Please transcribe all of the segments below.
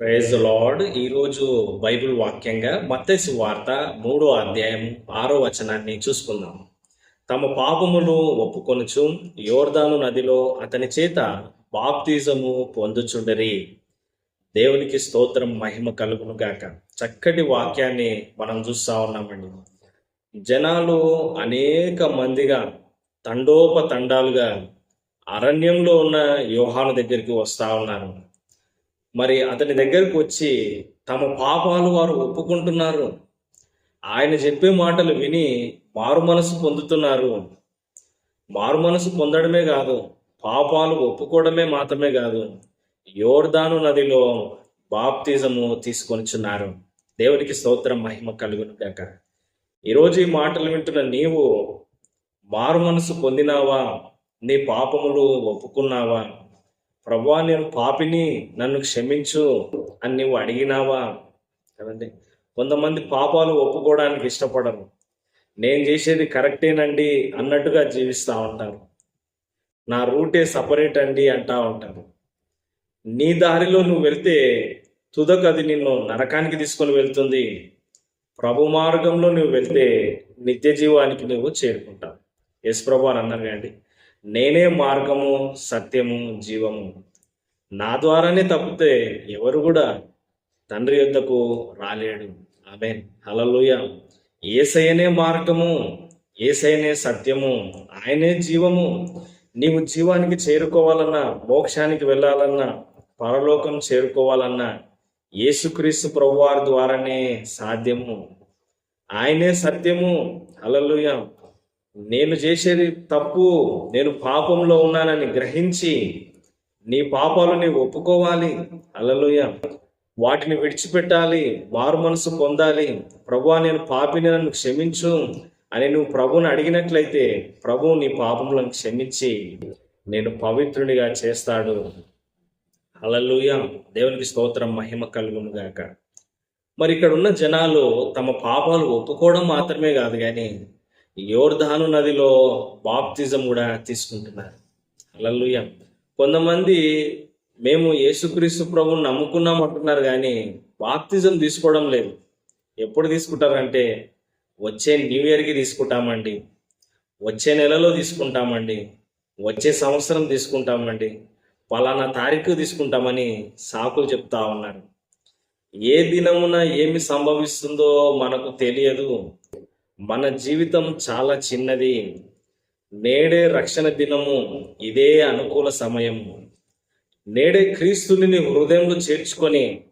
Praise lord ఈరోజు Bible వాక్యంగా మత్తయి వార్త మూడో అధ్యాయం ఆరో వచనాన్ని చూసుకుందాం. తమ పాపములు ఒప్పుకొనుచు యోర్దాను నదిలో అతని చేత బాప్తిజము పొందుచుండరి. దేవునికి స్తోత్రం మహిమ కలుగును గాక. చక్కటి వాక్యాన్ని మనం చూస్తా ఉన్నామండి. జనాలు అనేక మందిగా తండోపతండాలుగా అరణ్యంలో ఉన్న యోహాను దగ్గరికి వస్తా ఉన్నారు. మరి అతని దగ్గరకు వచ్చి తమ పాపాలు వారు ఒప్పుకుంటున్నారు. ఆయన చెప్పే మాటలు విని మారు మనసు పొందుతున్నారు. మారు మనసు పొందడమే కాదు పాపాలు ఒప్పుకోవడమే మాత్రమే కాదు యోర్దాను నదిలో బాప్తిజము తీసుకొనిచున్నారు. దేవునికి స్తోత్రం మహిమ కలుగును గాక. ఈరోజు ఈ మాటలు వింటున్న నీవు మారు మనసు పొందినావా? నీ పాపములు ఒప్పుకున్నావా? ప్రభా నేను పాపిని నన్ను క్షమించు అని నువ్వు అడిగినావా? కదండి. కొంతమంది పాపాలు ఒప్పుకోవడానికి ఇష్టపడరు. నేను చేసేది కరెక్టేనండి అన్నట్టుగా జీవిస్తూ ఉంటారు. నా రూటే సపరేట్ అండి అంటా ఉంటారు. నీ దారిలో నువ్వు వెళ్తే తుదకు అది నిన్ను నరకానికి తీసుకొని వెళ్తుంది. ప్రభు మార్గంలో నువ్వు వెళ్తే నిత్య జీవానికి నువ్వు చేరుకుంటావు. యశ్ ప్రభు అని అన్నారు నేనే మార్గము సత్యము జీవము. నా ద్వారానే తప్పితే ఎవరు కూడా తండ్రి యొద్దకు రాలేడు. ఆమె హలలుయ ఏసయనే మార్గము ఏసైనే సత్యము ఆయనే జీవము. నీవు జీవానికి చేరుకోవాలన్నా మోక్షానికి వెళ్ళాలన్నా పరలోకం చేరుకోవాలన్నా యేసుక్రీస్తు ప్రభువారి ద్వారానే సాధ్యము. ఆయనే సత్యము. అలలుయ నేను చేసేది తప్పు నేను పాపంలో ఉన్నానని గ్రహించి నీ పాపాలు నీవు ఒప్పుకోవాలి. అలలుయ వాటిని విడిచిపెట్టాలి మారు మనసు పొందాలి. ప్రభు నేను పాపిని నన్ను క్షమించు అని నువ్వు ప్రభుని అడిగినట్లయితే ప్రభు నీ పాపములను క్షమించి నేను పవిత్రునిగా చేస్తాడు. అలలుయ దేవునికి స్తోత్రం మహిమ కలుగును గాక. మరి ఇక్కడ ఉన్న జనాలు తమ పాపాలు ఒప్పుకోవడం మాత్రమే కాదు కానీ యోర్ధాను నదిలో బాప్తిజం కూడా తీసుకుంటున్నారు. అలలుయ కొంతమంది మేము యేసుక్రీస్తు ప్రభుని నమ్ముకున్నాం అంటున్నారు కానీ బాప్తిజం తీసుకోవడం లేదు. ఎప్పుడు తీసుకుంటారంటే వచ్చే న్యూ ఇయర్కి తీసుకుంటామండి. వచ్చే నెలలో తీసుకుంటామండి. వచ్చే సంవత్సరం తీసుకుంటామండి. పలానా తారీఖు తీసుకుంటామని సాకులు చెప్తా ఉన్నారు. ఏ దినమున ఏమి సంభవిస్తుందో మనకు తెలియదు. మన జీవితం చాలా చిన్నది. నేడే రక్షణ దినము ఇదే అనుకూల సమయం నేడే క్రీస్తుని నీ హృదయంలో చేర్చుకొని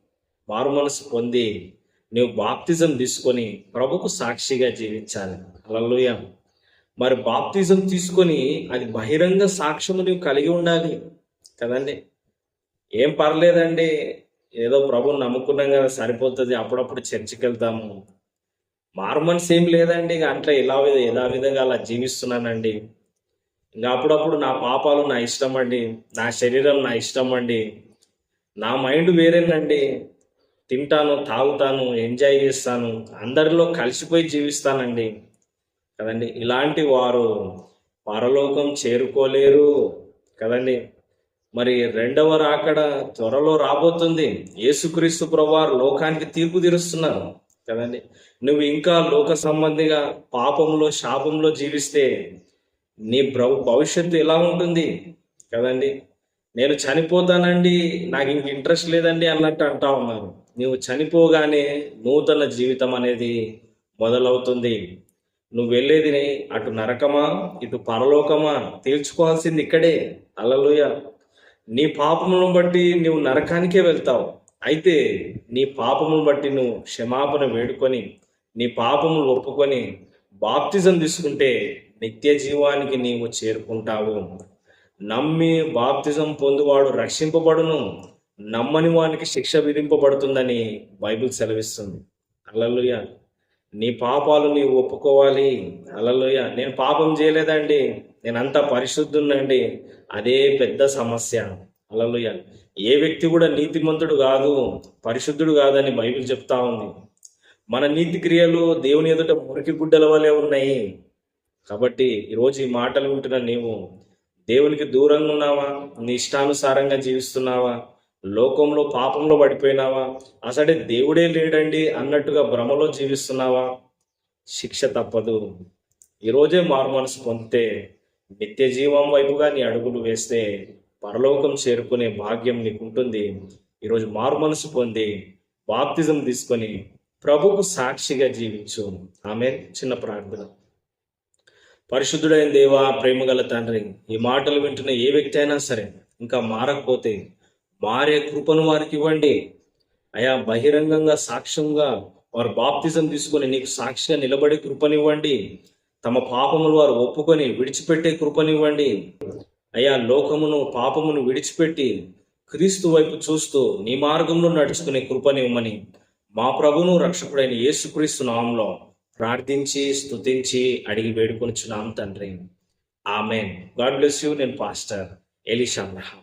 మారు మనసు పొంది నువ్వు బాప్తిజం తీసుకొని ప్రభుకు సాక్షిగా జీవించాలి. అలలుయ మరి బాప్తిజం తీసుకొని అది బహిరంగ సాక్ష్యము నువ్వు కలిగి ఉండాలి కదండి. ఏం పర్లేదండి. ఏదో ప్రభుని నమ్ముకున్నాం కదా సరిపోతుంది. అప్పుడప్పుడు చర్చికి వెళ్తాము మార్మన్స్ ఏం లేదండి. ఇక అట్లా ఇలా ఎలా విధంగా అలా జీవిస్తున్నానండి. ఇంకా అప్పుడప్పుడు నా పాపాలు నా ఇష్టం అండి. నా శరీరం నా ఇష్టం అండి. నా మైండ్ వేరేనండి. తింటాను తాగుతాను ఎంజాయ్ చేస్తాను అందరిలో కలిసిపోయి జీవిస్తానండి. కదండి? ఇలాంటి వారు పరలోకం చేరుకోలేరు. కదండి? మరి రెండవ రాకడ త్వరలో రాబోతుంది. యేసుక్రీస్తు ప్రభువారు లోకానికి తీర్పు తీరుస్తున్నారు. కదండి. నువ్వు ఇంకా లోక సంబంధిగా పాపంలో శాపంలో జీవిస్తే నీ భవిష్యత్తు ఎలా ఉంటుంది కదండి? నేను చనిపోతానండి నాకు ఇంక ఇంట్రెస్ట్ లేదండి అన్నట్టు అంటా ఉన్నారు. నువ్వు చనిపోగానే నూతన జీవితం అనేది మొదలవుతుంది. నువ్వు వెళ్ళేది అటు నరకమా ఇటు పరలోకమా? తేల్చుకోవాల్సింది ఇక్కడే. అలలుయ నీ పాపములను బట్టి నువ్వు నరకానికే వెళ్తావు. అయితే నీ పాపమును బట్టి నువ్వు క్షమాపణ వేడుకొని నీ పాపములు ఒప్పుకొని బాప్తిజం తీసుకుంటే నిత్య జీవానికి నీవు చేరుకుంటావు. నమ్మి బాప్తిజం పొందువాడు రక్షింపబడును. నమ్మని వానికి శిక్ష విధింపబడుతుందని బైబిల్ సెలవిస్తుంది. అల్లలుయ నీ పాపాలు నీవు ఒప్పుకోవాలి. అల్లలుయ నేను పాపం చేయలేదండి. నేనంతా పరిశుద్ధున్నండి. అదే పెద్ద సమస్య. అలలుయ ఏ వ్యక్తి కూడా నీతిమంతుడు కాదు పరిశుద్ధుడు కాదని బైబిల్ చెప్తా ఉంది. మన నీతి క్రియలు దేవుని ఎదుట మురికి గుడ్డల వలె ఉన్నాయి. కాబట్టి ఈరోజు ఈ మాటలు వింటున్న నీవు దేవునికి దూరంగా ఉన్నావా? నీ ఇష్టానుసారంగా జీవిస్తున్నావా? లోకంలో పాపంలో పడిపోయినావా? అసడే దేవుడే లేడండి అన్నట్టుగా భ్రమలో జీవిస్తున్నావా? శిక్ష తప్పదు. ఈరోజే మారు మనసు పొందితే నిత్య జీవం వైపుగా నీ అడుగులు వేస్తే పరలోకం చేరుకునే భాగ్యం నీకు ఉంటుంది ఈరోజు మారు మనసు పొంది బాప్తిజం తీసుకొని ప్రభుకు సాక్షిగా జీవించు. ఆమె చిన్న ప్రార్థన. పరిశుద్ధుడైన దేవా ప్రేమగల తండ్రి ఈ మాటలు వింటున్న ఏ వ్యక్తి అయినా సరే ఇంకా మారకపోతే మారే కృపను వారికి ఇవ్వండి. అయా బహిరంగంగా సాక్ష్యంగా వారు బాప్తిజం తీసుకొని నీకు సాక్షిగా నిలబడే కృపనివ్వండి. తమ పాపములు వారు ఒప్పుకొని విడిచిపెట్టే కృపనివ్వండి. అయ్యా లోకమును పాపమును విడిచిపెట్టి క్రీస్తు వైపు చూస్తూ నీ మార్గంలో నడుచుకునే కృపనివ్వమని మా ప్రభును రక్షకుడైన యేసుక్రీస్తు నామంలో ప్రార్థించి స్తుతించి అడిగి వేడుకొనిచున్నాం తండ్రి. ఆమెన్. God bless you. నేను పాస్టర్ ఎలిషా అబ్రహాం